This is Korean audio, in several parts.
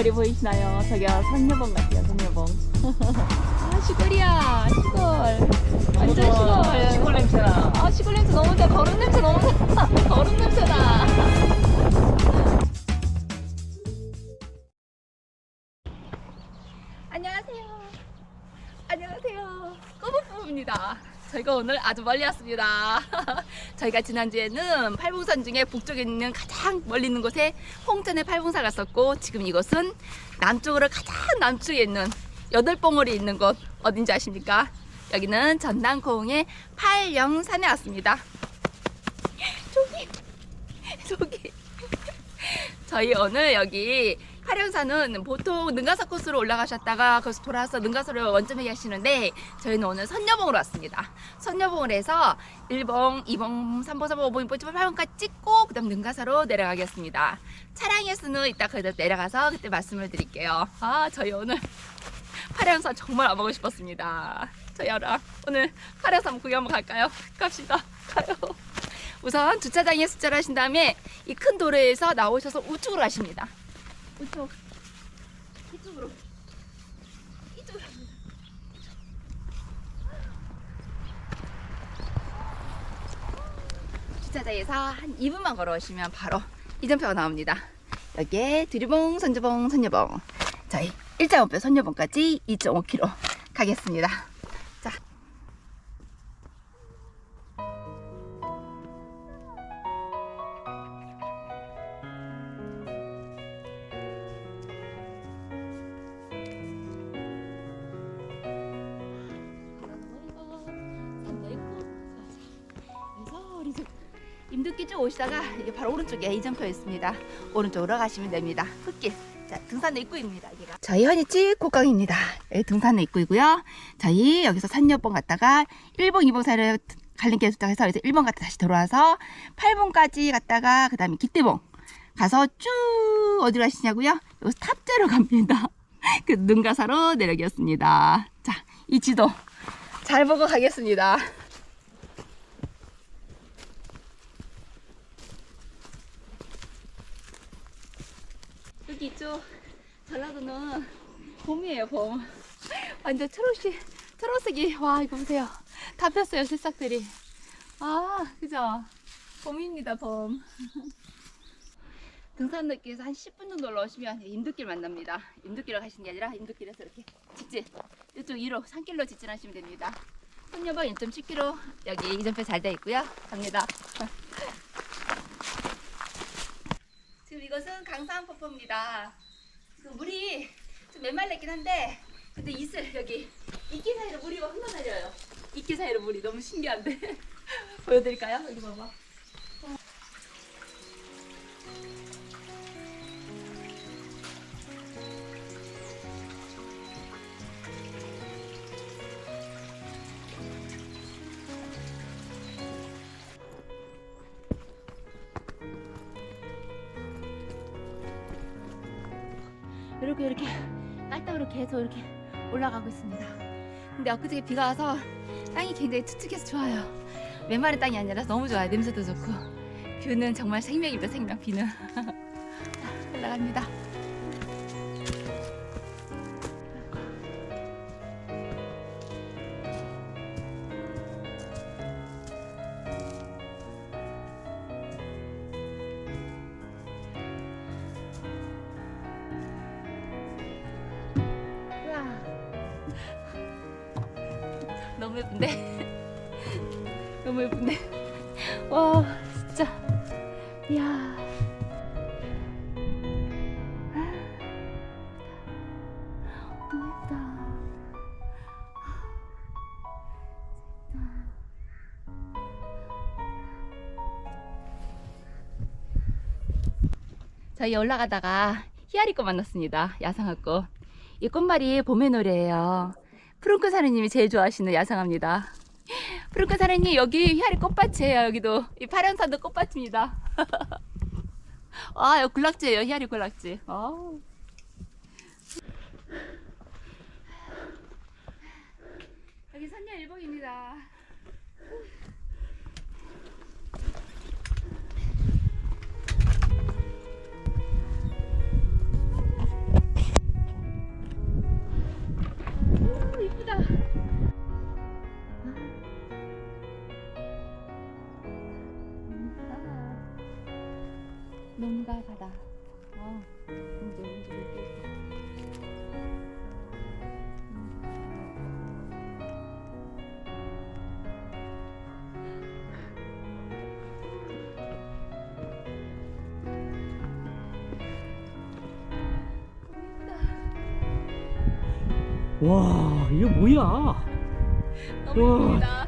아 머리 보이시나요? 저기요 선녀봉 같아요 선녀봉 아 시골이야 시골. 완전 시골. 시골 냄새나. 아 시골 냄새 너무 나 거름 냄새 너무 나 거름 냄새 나 오늘 아주 멀리 왔습니다 저희가 지난주에는 팔봉산 중에 북쪽에 있는 가장 멀리 있는 곳에 홍천의 팔봉산 갔었고 지금 이곳은 남쪽으로 가장 남쪽에 있는 여덟 봉우리 있는 곳 어딘지 아십니까? 여기는 전남공의 팔영산에 왔습니다. 저기 저기 저희 오늘 여기 팔영산은 보통 능가사 코스로 올라가셨다가 거기서 돌아와서 능가사로 원점에 가시는데 저희는 오늘 선녀봉으로 왔습니다. 선녀봉을 해서 1봉, 2봉, 3봉, 4봉, 5봉, 6봉, 8봉까지 찍고 그 다음 능가사로 내려가겠습니다. 차량에서는 이따 거기다 내려가서 그때 말씀을 드릴게요. 아 저희 오늘 팔양산 정말 와보고 싶었습니다. 저희 알아. 오늘 팔양산 구경 한번 갈까요? 갑시다. 가요. 우선 주차장에 숫자를 하신 다음에 이 큰 도로에서 나오셔서 우측으로 가십니다. 우측. 이쪽으로. 이쪽으로. 주차장에서 한 2분만 걸어오시면 바로 이전표가 나옵니다. 여기에 드리봉, 선주봉, 선녀봉. 저희 1.5배 선녀봉까지 2.5km 가겠습니다. 오시다가 이게 바로 오른쪽에 이전표 있습니다. 오른쪽으로 가시면 됩니다. 흙길. 자, 등산로 입구입니다. 여기가. 저희 현이집 곡강입니다. 여기 등산로 입구이고요. 저희 여기서 산여봉 갔다가 1봉, 2봉 사이를 갈림길 도착해서 그래서 1봉 갔다 다시 돌아와서 8봉까지 갔다가 그 다음에 기대봉 가서 쭉 어디로 가시냐고요? 여기서 탑재로 갑니다. 그 능가사로 내려가겠습니다. 자, 이 지도 잘 보고 가겠습니다. 여기 있죠. 전라도는 봄이에요, 봄. 완전 초록색, 초록색이, 와, 이거 보세요. 다 폈어요, 새싹들이. 아, 그죠? 봄입니다, 봄. 등산로길에서 한 10분 정도 올라오시면 인두길 만납니다. 인두길로 가시는 게 아니라 인두길에서 이렇게 직진, 이쪽 위로 산길로 직진하시면 됩니다. 손녀방 1.7km 여기 이전표 잘 돼 있고요. 갑니다. 지금 이것은 강산폭포입니다. 그 물이 좀 메말랐긴 한데, 근데 이슬 여기 이끼 사이로 물이 막 흘러내려요. 이끼 사이로 물이 너무 신기한데 보여드릴까요? 여기 봐봐. 이렇게 이렇게 깔딱으로 계속 이렇게 올라가고 있습니다. 근데 엊그저께 비가 와서 땅이 굉장히 축축해서 좋아요. 메마른 땅이 아니라 너무 좋아요. 냄새도 좋고 뷰는 정말 생명입니다. 생명 비는 자, 올라갑니다. 너무 예쁜데? 너무 예쁜데? 와, 진짜. 이야. 너무 예쁘다. 저희 올라가다가 히아리 꽃 만났습니다. 야상화꽃. 이 꽃말이 봄의 노래예요. 푸른꽃 사장님이 제일 좋아하시는 야상합니다. 푸른꽃 사장님 여기 휘하리 꽃밭이에요. 여기도 이 파란산도 꽃밭입니다. 아 여기 군락지예요. 휘하리 군락지. 아. 여기 선녀 일봉입니다. 와 이게 뭐야 너무. 예쁩니다.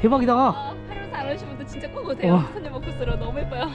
대박이다 아, 활용사 안 오신 분들 진짜 꼭 오세요. 와. 선녀 코스로 너무 예뻐요.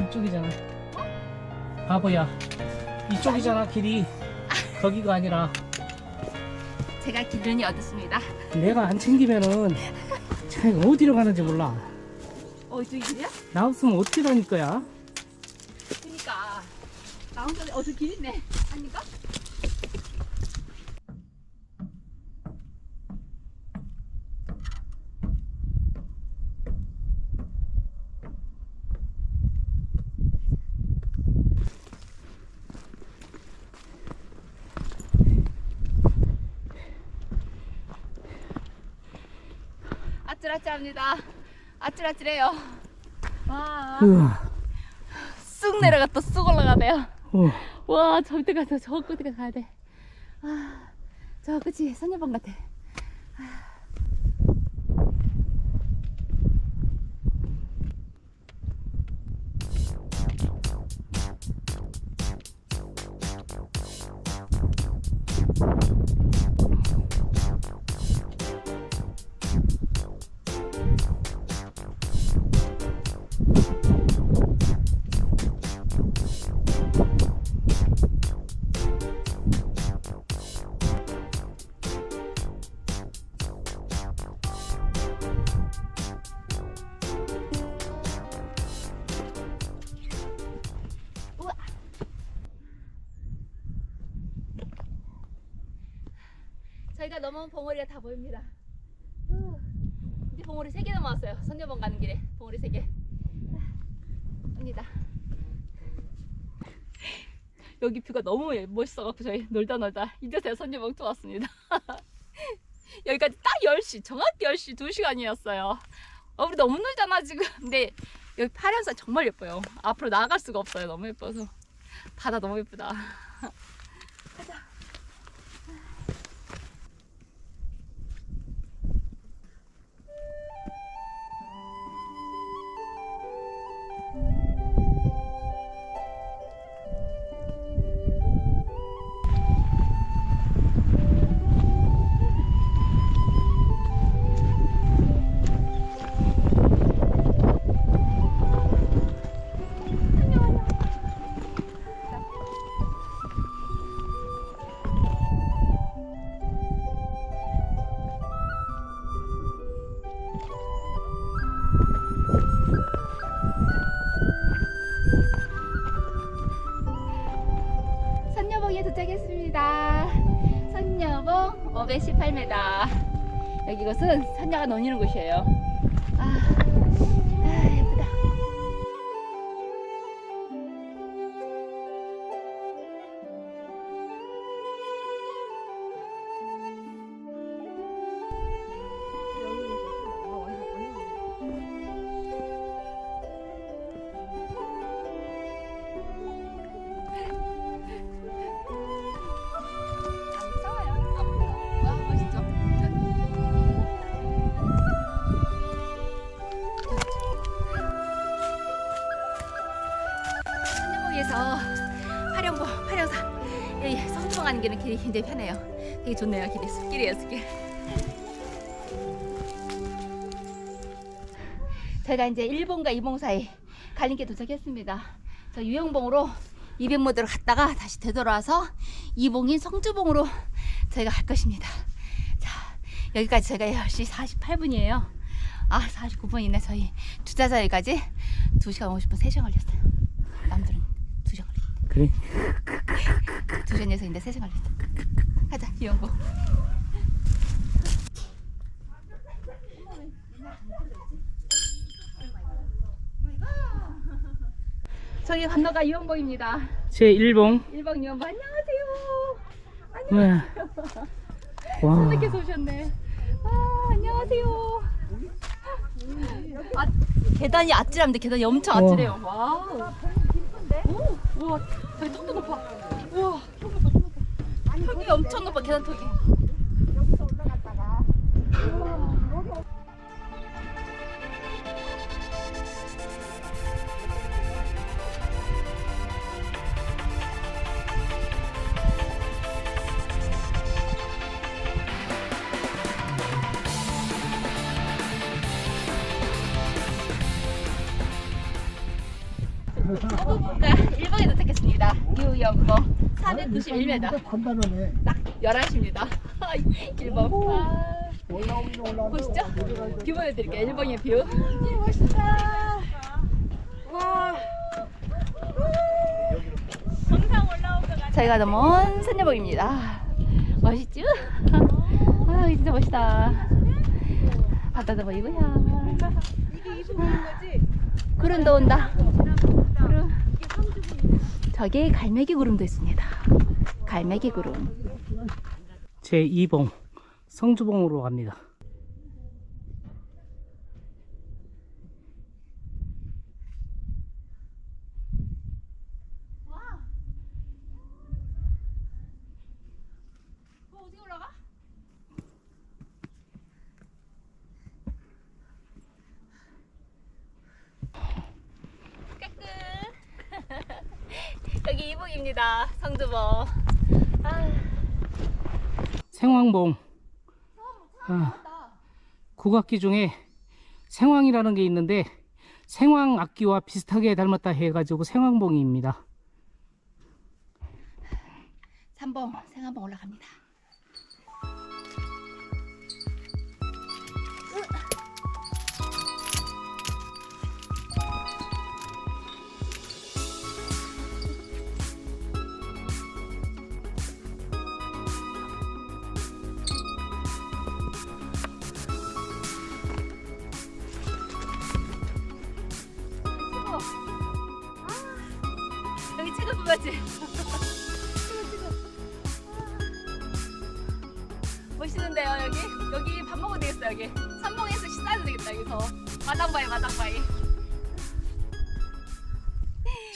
이쪽이잖아 바보야 이쪽이잖아 길이 거기가 아니라 제가 기운이 얻었습니다. 내가 안 챙기면은 참 어디로 가는지 몰라 어, 저기 길이야? 나 없으면 어떻게 다닐 거야 그니까. 나 혼자 어, 저 길 있네. 아닌가? 아찔아찔합니다. 아찔아찔해요. 와, 쑥 내려갔다 쑥 올라가네요. 어. 와, 저 밑에 가서 저 끝에 가야 돼. 아, 저 끝이 선녀방 같아. 어온 봉우리가 다 보입니다. 후. 이제 봉우리 3개 넘어왔어요. 선녀봉 가는 길에 봉우리 3개. 갑니다. 여기 뷰가 너무 예- 멋있어갖고 저희 놀다 놀다 이제서야 선녀봉 또 왔습니다. 여기까지 딱 10시, 정확히 10시 2시간이었어요. 어, 우리 너무 놀잖아 지금. 근데 여기 파련산 정말 예뻐요. 앞으로 나아갈 수가 없어요. 너무 예뻐서. 바다 너무 예쁘다. 518m. 여기 곳은 선녀가 논이는 곳이에요. 되게 좋네요. 길이 숲길이에요, 숲길. 저희가 이제 1봉과 2봉 사이 갈림길 도착했습니다. 저 유영봉으로 200모드로 갔다가 다시 되돌아와서 이봉인 성주봉으로 저희가 갈 것입니다. 자, 여기까지 제가 10시 48분이에요. 아, 49분이네. 저희 투자자에까지 2시간 50분, 3시간 걸렸어요. 남들은 2시간 걸렸어요. 그래 2시간 예상인데 3시간 걸렸어요. 가자, 유영봉. 저기 건너가 유영봉입니다. 제 1봉 1번 유영봉 안녕하세요. 와, 와 선생님께서 오셨네. 아, 안녕하세요. 아, 계단이 아찔합니다. 계단이 엄청 아찔해요. 와우. 오, 우와, 저기 턱도 높아. 우와, 턱이 엄청 높아, 계단 턱이. 호부부가 1번에 도착했습니다. 유 영봉 491m. 간단하네. 딱 11시입니다. 1번. 아, 올라오긴 올라온다. 보시죠? 뷰 보여드릴게요. 1번의 뷰. 멋있다. 와. 저희가 넘은 선녀봉입니다. 멋있죠? 아, 진짜 멋있다. 바다도 보이고요. 구름도 온다. 구름. 저기 갈매기 구름도 있습니다. 갈매기 구름. 제 2봉 성주봉으로 갑니다 어디 올라가? 까꿍. 여기 이북입니다. 성주봉. 아, 생황봉 아, 국악기 중에 생황이라는 게 있는데 생황 악기와 비슷하게 닮았다 해가지고 생황봉입니다 3번 생한번 올라갑니다.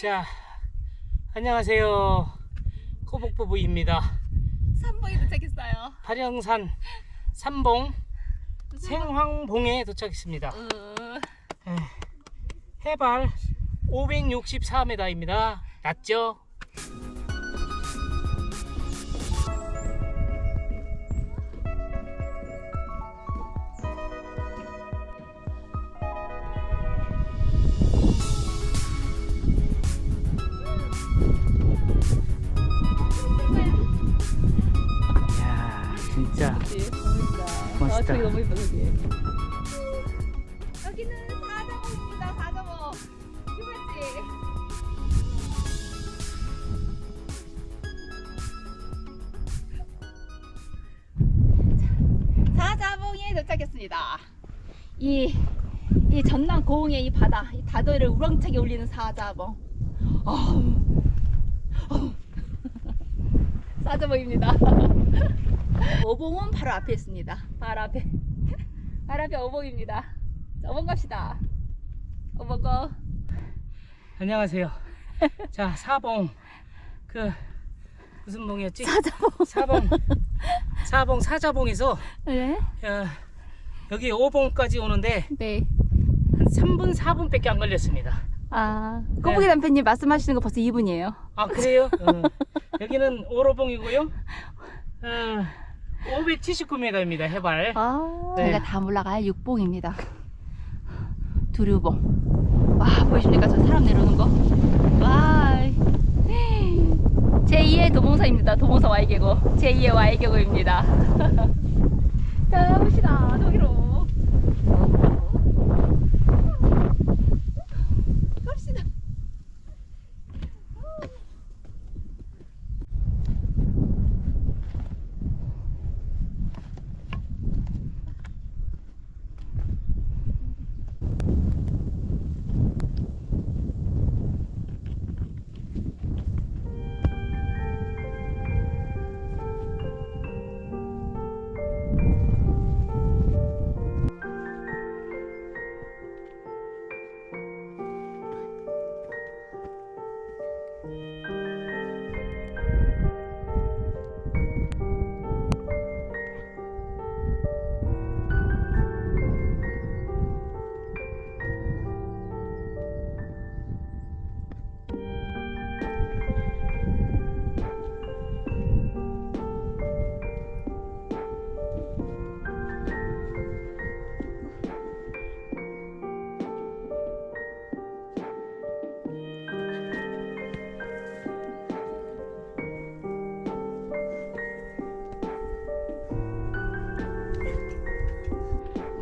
자 안녕하세요. 코복부부입니다. 삼봉에 도착했어요. 발영산 삼봉 생황봉에 도착했습니다. 음, 해발 564m입니다. 낮죠? 우렁차게 울리는 어우, 어우. 사자봉입니다 어봉은 바로 앞에 있습니다. 바로 앞에. 바로 앞에 어봉입니다. 자, 어봉 갑시다. 어봉 거. 안녕하세요 자 사봉 그 무슨 봉이었지? 사자봉. 사봉 사봉 사자봉에서 네. 어, 여기 5봉까지 오는데 네. 한 3분 4분밖에 안 걸렸습니다. 아, 꼬부기 남편님 말씀하시는 거 벌써 2분이에요. 아 그래요? 어, 여기는 오로봉이고요. 어, 579m입니다 해발. 아, 네. 저희가 다음 올라갈 6봉입니다. 두류봉. 와 보이십니까 저 사람 내려오는 거? 와 제2의 도봉사입니다. 도봉사 Y계곡 제2의 Y계곡입니다. 자 봅시다 저기로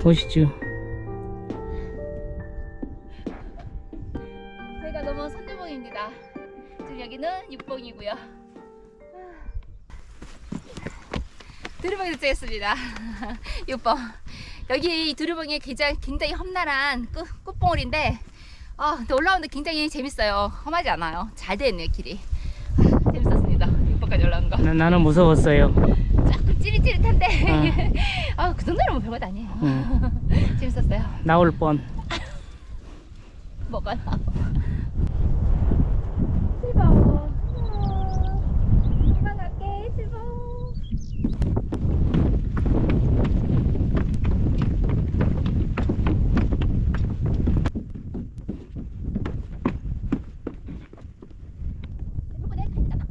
보시죠. 저희가 넘은 선녀봉입니다. 지금 여기는 육봉이고요. 두루봉에 도착했습니다. 육봉. 여기 이 두루봉이 굉장히, 굉장히 험난한 끝, 끝봉울인데 아, 근데 올라오는데 굉장히 재밌어요. 험하지 않아요. 잘 되네요, 길이. 아, 재밌었습니다. 육봉까지 올라온 거. 나, 나는 무서웠어요. 조금 찌릿찌릿한데 응. 아, 그 정도는 뭐 별것 아니에요. 응. 재밌었어요. 나올 뻔. 뭐가 나와? 칠봉. 그만할게, 칠봉. 이거 내가 가져가나?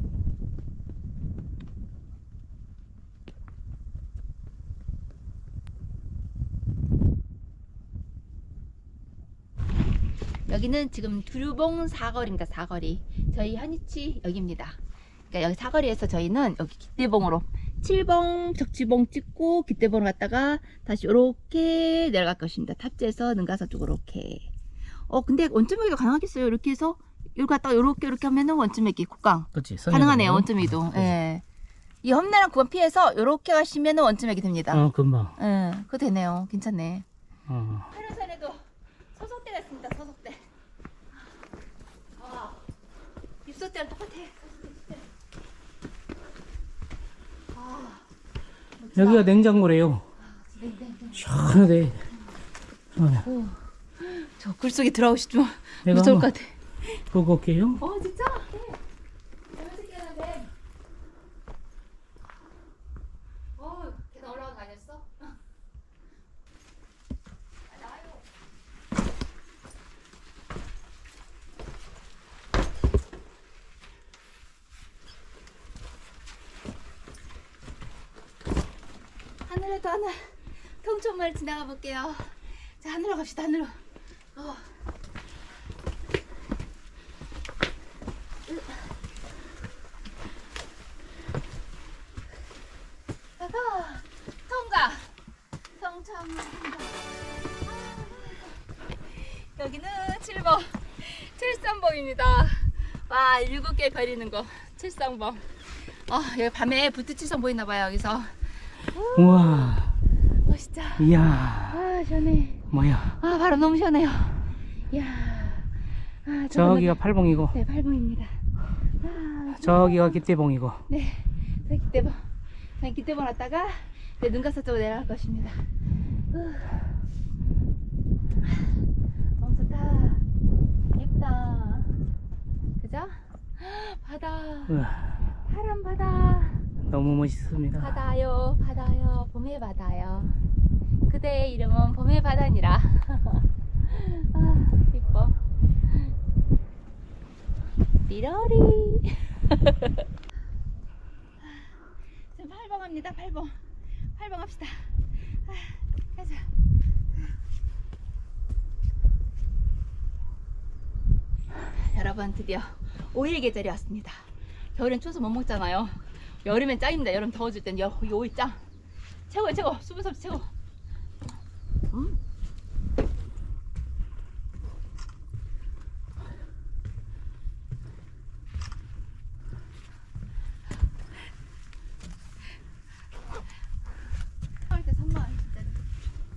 여기는 지금 두류봉 사거리입니다. 사거리. 저희 한이치 여기입니다. 그러니까 여기 사거리에서 저희는 여기 기대봉으로 7봉 적지봉 찍고 기대봉으로 갔다가 다시 이렇게 내려갈 것입니다. 탑재에서 능가서 쪽으로 이렇게. 어 근데 원점매기도 가능하겠어요. 이렇게 해서 이렇게 갔다가 이렇게 이렇게 하면은 원점매기 국강 그렇지. 가능하네요. 원점이도. 그치. 예. 이 험난한 구간 피해서 이렇게 가시면은 원점매기 됩니다. 어 금방. 예, 그거 되네요. 괜찮네. 어. 하늘산에도 서석대가 있습니다. 서석대. 아, 입소대랑 똑같아. 서석대 진짜. 아. 여기가 냉장고래요. 시원하대. 어, 오, 저 굴속에 들어오시면 내가 무서울 것 한번 같아. 보고 올게요. 어, 진짜? 네. 재밌게 하는데. 어, 계단 올라가는 거 아니었어? 아, 나와요. 하늘에도 하늘 지나가 볼게요. 자, 하늘로 갑시다, 하늘로. 어. 통과 성참 여기는 7번 73번입니다 와 일곱 개별 있는 거 73번 아 여기 밤에 부트칠성 보이나 봐요 여기서 우와. 멋있죠 이야. 아 시원해 뭐야. 아 바람 너무 시원해요 이야 아, 저기가 팔봉이고 네 8번입니다 아, 저기가 기대봉이고. 네, 저희 기대봉. 저희 기대봉 왔다가 네, 눈가서 쪽으로 내려갈 것입니다. 후. 너무 좋다. 예쁘다. 그죠? 바다. 우와. 파란 바다. 너무 멋있습니다. 바다요, 바다요, 봄의 바다요. 그대의 이름은 봄의 바다니라. 아, 이뻐. 띠러리. 지금 8번 갑니다, 8번. 8번 갑시다. 아, 가자. 여러분 드디어 오일 계절이 왔습니다. 겨울엔 추워서 못 먹잖아요. 여름엔 짱입니다. 여름 더워질 땐 여, 이 오일 짱. 최고야 최고. 수분 섭취 최고.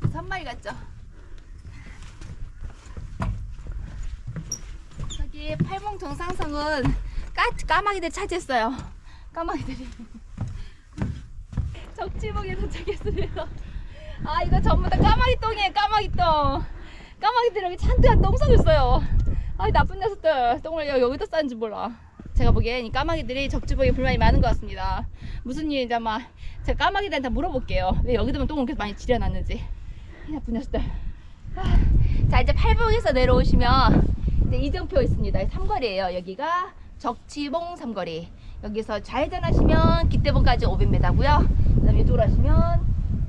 진짜 선마을 같죠? 저기 팔봉 정상성은 까, 까마귀들 차지했어요. 까마귀들이. 적지봉에 도착했습니다. 아 이거 전부 다 까마귀 똥이에요. 까마귀 똥. 까마귀들이 여기 잔뜩 똥 싸고 있어요. 아 나쁜 녀석들 똥을 여- 여기다 싸는지 몰라. 제가 보기엔 이 까마귀들이 적지봉에 불만이 많은 것 같습니다. 무슨 일인지 아마 제가 까마귀들한테 물어볼게요. 왜 여기다만 똥을 이렇게 많이 지려놨는지. 이 나쁜 녀석들. 아, 자 이제 팔봉에서 내려오시면 이제 이정표 있습니다. 삼거리예요. 여기가 적치봉 삼거리. 여기서 좌회전하시면 기대봉까지 500m고요. 그 다음에 이쪽으로 하시면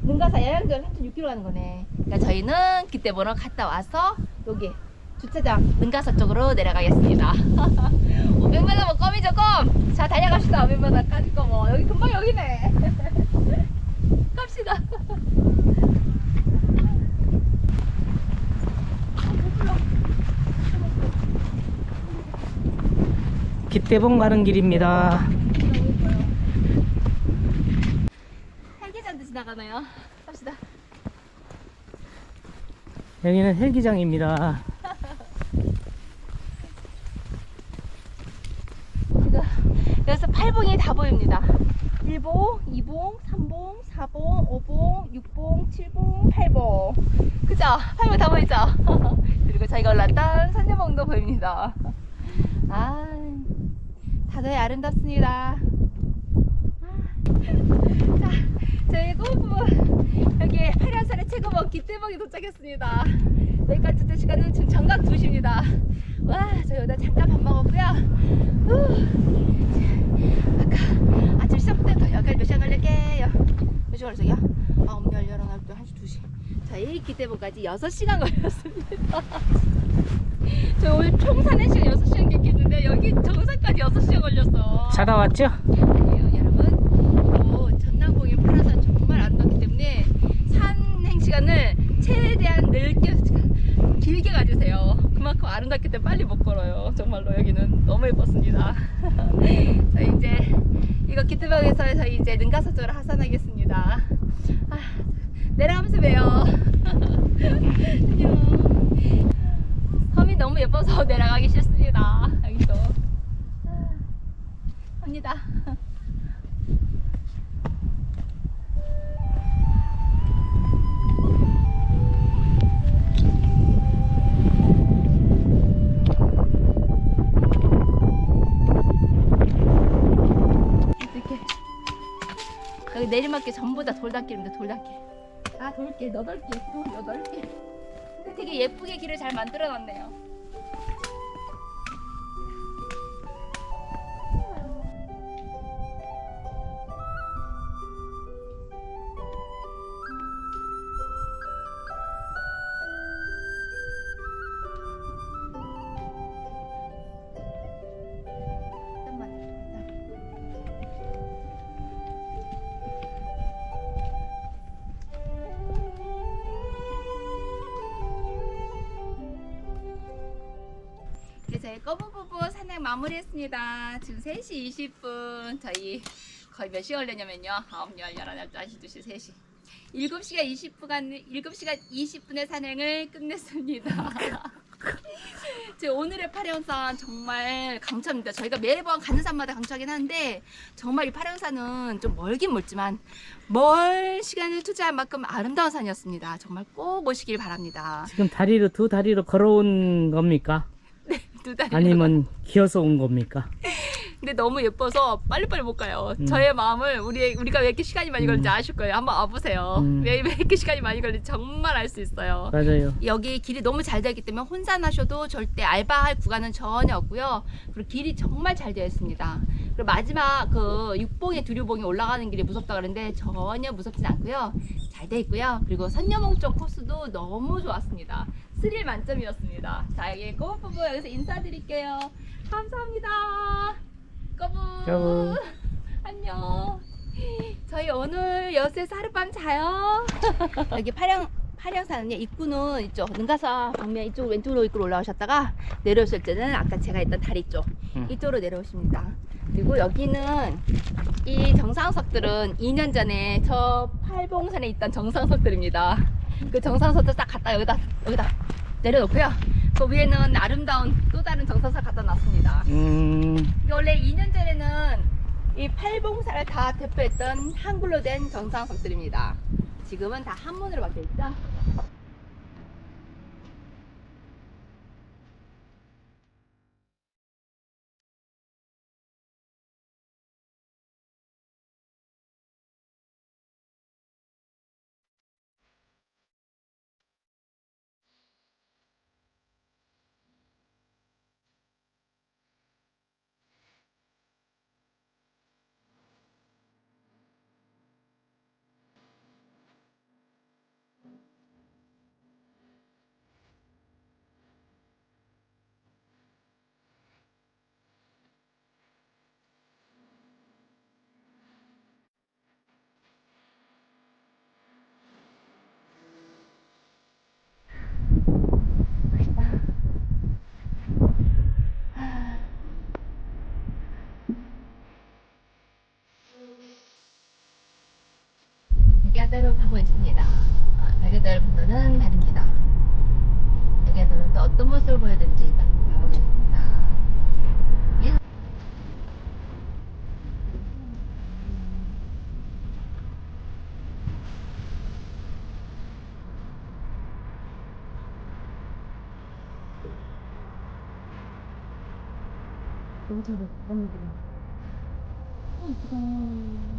능가사 야양절 3.6km 가는 거네. 그러니까 저희는 기대봉으로 갔다 와서 여기 주차장 능가사 쪽으로 내려가겠습니다. 500m 뭐 껌이죠 껌. 자 달려갑시다. 500m까지 껌. 어, 여기 금방 여기네. 갑시다. 기대봉 가는 길입니다. 헬기장도 지나가나요? 갑시다. 여기는 헬기장입니다. 지금 여기서 8봉이 다 보입니다. 1봉, 2봉, 3봉, 4봉, 5봉, 6봉, 7봉, 8봉. 그죠? 8봉 다 보이죠? 그리고 저희가 올랐던 산여봉도 보입니다. 아, 다들 아름답습니다. 자, 저희 꼬부 여기 한라산의 최고봉 기대봉에 도착했습니다. 여기까지 된 시간은 지금 정각 2시입니다. 와, 저희 여기다 잠깐 밥 먹었고요. 후. 아까 아침 시작부터 여기까지 몇 시간 걸릴게요? 몇 시간 걸렸어요? 아, 음, 열, 열한, 열두, 한시, 두시. 저희 기대봉까지 6시간 걸렸습니다. 저 오늘 총 사는 시간 6시간 깼겠는데 여기 정상까지 6시간 걸렸어. 자다 왔죠? 아니에요, 여러분. 오, 전남공인 파라산 정말 아름답기 때문에 산행 시간을 최대한 넓게 길게 가주세요. 그만큼 아름답기 때문에 빨리 못 걸어요. 정말로 여기는 너무 예뻤습니다. 저희 이제 이거 기트박에서 저희 이제 쪽으로 하산하겠습니다. 아, 내려가면서 봬요. 안녕. 섬이 너무 예뻐서 내려가기 싫습니다. 여기도. 아, 갑니다. 내리막길 전부 다 돌담길입니다. 돌담길. 아 돌길 여덟 길, 어, 여덟 길. 근데 되게 예쁘게 길을 잘 만들어놨네요. 마무리했습니다. 지금 3시 20분. 저희 거의 몇 시간 걸렸냐면요. 9, 10, 11, 12, 2시, 3시. 7시간 20분, 7시간 20분의 산행을 끝냈습니다. 제 오늘의 파령산 정말 강추합니다. 저희가 매번 가는 산마다 강추하긴 한데 정말 이 파령산은 좀 멀긴 멀지만 멀 시간을 투자한 만큼 아름다운 산이었습니다. 정말 꼭 오시길 바랍니다. 지금 다리로 두 다리로 걸어온 겁니까? 아니면 기어서 온 겁니까? 근데 너무 예뻐서 빨리빨리 못 가요. 음. 저의 마음을 우리 우리가 왜 이렇게 시간이 많이 걸리는지 음. 아실 거예요. 한번 와보세요. 음. 왜, 왜 이렇게 시간이 많이 걸리는지 정말 알 수 있어요. 맞아요. 여기 길이 너무 잘 되어 있기 때문에 혼산하셔도 절대 알바할 구간은 전혀 없고요. 그리고 길이 정말 잘 되어 있습니다. 그리고 마지막 그 육봉에 두류봉에 올라가는 길이 무섭다 그러는데 전혀 무섭진 않고요. 잘 되어 있고요. 그리고 선녀봉 쪽 코스도 너무 좋았습니다. 스릴 만점이었습니다. 자, 여기 꼬부 부부 여기서 인사드릴게요. 감사합니다. 꼬부. 꼬부. 안녕. 저희 오늘 여수에서 하룻밤 자요. 여기 파령 파령산은요 입구는 이쪽 능가사 방면 이쪽 왼쪽으로 입구로 올라오셨다가 내려오실 때는 아까 제가 있던 다리 쪽 음. 이쪽으로 내려오십니다. 그리고 여기는 이 정상석들은 2년 전에 저 팔봉산에 있던 정상석들입니다. 그 정상석들 딱 갖다 여기다 여기다 내려놓고요. 그 위에는 아름다운 또 다른 정상석 갖다 놨습니다. 음, 원래 2년 전에는 이 팔봉사를 다 대표했던 한글로 된 정상석들입니다. 지금은 다 한문으로 바뀌어 있죠. 백야대로 가고 있습니다. 아, 백야대로 분들은 다릅니다. 백야대로 또 어떤 모습을 보여줄지 일단 가보겠습니다. 예. 너무 너무 잘해. 어, 이쁘다.